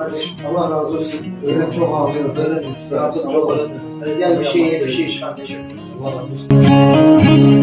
Kardeşim Allah razı olsun. Öğren çok ağlıyor. Öğren yardımcı olasın. Gel bir şey ye bir şey iç kardeşim. Allah razı olsun.